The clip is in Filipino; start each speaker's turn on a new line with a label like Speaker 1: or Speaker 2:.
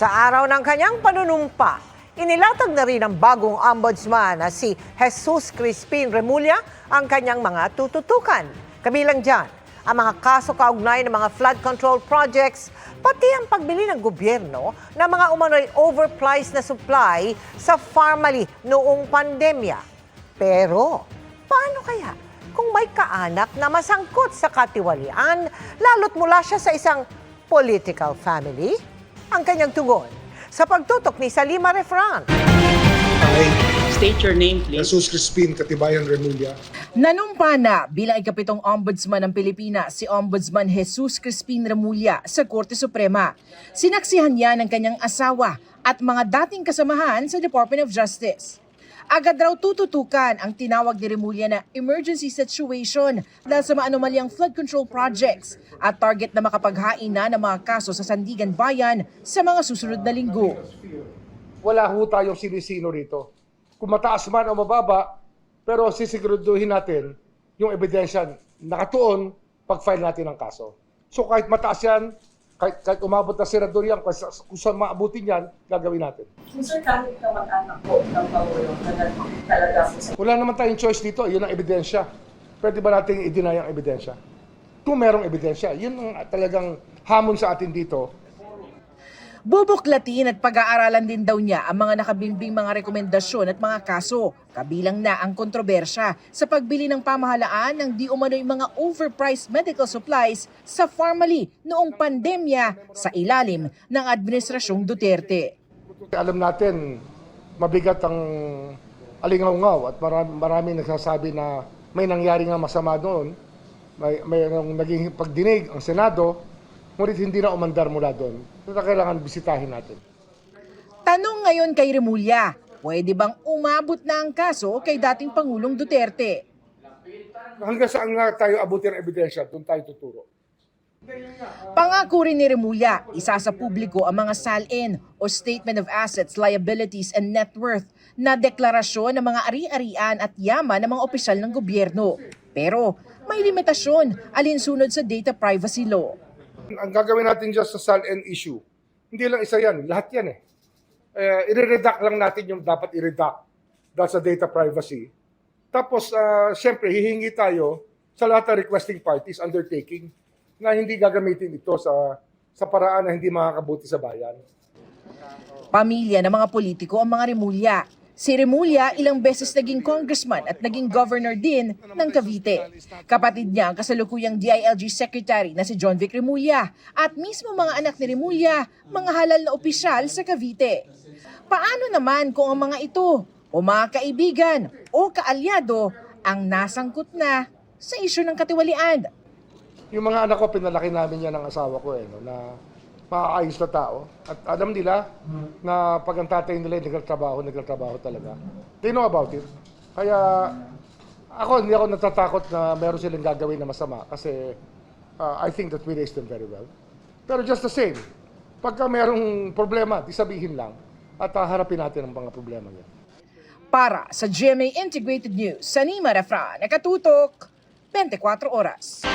Speaker 1: Sa araw ng kanyang panunumpa, inilatag na rin ng bagong ombudsman na si Jesus Crispin Remulla ang kanyang mga tututukan. Kabilang dyan, ang mga kaso kaugnay ng mga flood control projects, pati ang pagbili ng gobyerno ng mga umano'y overpriced na supply sa Farmally noong pandemya. Pero, paano kaya kung may kaanak na masangkot sa katiwalian, lalo't mula siya sa isang political family? Ang kanyang tugon sa pagtutok ni Salima Refran.
Speaker 2: Ay,
Speaker 3: State your name, please.
Speaker 2: Jesus Crispin, Katibayan Remulla.
Speaker 4: Nanumpa na bilang ikapitong ombudsman ng Pilipinas si Ombudsman Jesus Crispin Remulla sa Korte Suprema. Sinaksihan niya ng kanyang asawa at mga dating kasamahan sa Department of Justice. Agad raw tututukan ang tinawag ni Remulla na emergency situation dahil sa maanomalyang flood control projects at target na makapaghain na ng mga kaso sa Sandigan Bayan sa mga susunod na linggo.
Speaker 2: Wala ho tayong sinisino rito. Kung mataas man o mababa, pero sisiguraduhin natin yung ebidensya nakatuon pag-file natin ng kaso. So kahit mataas yan, kahit, kahit umabot na senador yan, kung, kung saan maabutin yan, gagawin natin.
Speaker 5: Sir, kahit na mag-anak po ng Pangulo talaga po
Speaker 2: Wala naman tayong choice dito, yun ang ebidensya. Pwede ba natin i-deny ang ebidensya? Kung merong ebidensya, yun ang talagang hamon sa atin dito.
Speaker 4: Bubuklatin at pag-aaralan din daw niya ang mga nakabimbing mga rekomendasyon at mga kaso. Kabilang na ang kontrobersya sa pagbili ng pamahalaan ng di umano'y mga overpriced medical supplies sa Farmally noong pandemya sa ilalim ng Administrasyong Duterte.
Speaker 2: Alam natin, mabigat ang alingaw at marami, marami nagsasabi na may nangyari nga masama doon. May mayroong naging pagdinig ang Senado, ngunit hindi na umandar mula doon. Kaya kailangan bisitahin natin.
Speaker 4: Tanong ngayon kay Remulla, pwede bang umabot na ang kaso kay dating Pangulong Duterte?
Speaker 2: Hanggang saan nga tayo abutin ang ebidensya, doon tayo tuturo.
Speaker 4: Pangako rin ni Remulla, isa sa publiko ang mga SALN o Statement of Assets, Liabilities and Net Worth na deklarasyon ng mga ari-arian at yaman ng mga opisyal ng gobyerno. Pero may limitasyon alinsunod sa data privacy law.
Speaker 2: Ang gagawin natin dyan sa SALN issue, hindi lang isa yan, lahat yan eh. eh i-redact lang natin yung dapat i-redact dahil sa data privacy. Tapos, uh, siyempre, hihingi tayo sa lahat ng requesting parties undertaking na hindi gagamitin ito sa sa paraan na hindi makakabuti sa bayan.
Speaker 4: Pamilya ng mga politiko ang mga Remulla. Si Remulla ilang beses naging congressman at naging governor din ng Cavite. Kapatid niya ang kasalukuyang DILG secretary na si John Vic Remulla at mismo mga anak ni Remulla, mga halal na opisyal sa Cavite. Paano naman kung ang mga ito o mga kaibigan o kaalyado ang nasangkot na sa isyu ng katiwalian?
Speaker 2: Yung mga anak ko, pinalaki namin yan ng asawa ko eh, no, na maayos na tao. At alam nila na pag ang tatay nila ay nagtatrabaho, nagtatrabaho talaga. They know about it. Kaya ako, hindi ako natatakot na meron silang gagawin na masama kasi uh, I think that we raised them very well. Pero just the same, pagka merong problema, di sabihin lang at uh, harapin natin ang mga problema yan.
Speaker 4: Para sa GMA Integrated News, Sanima Refra, nakatutok, 24 oras.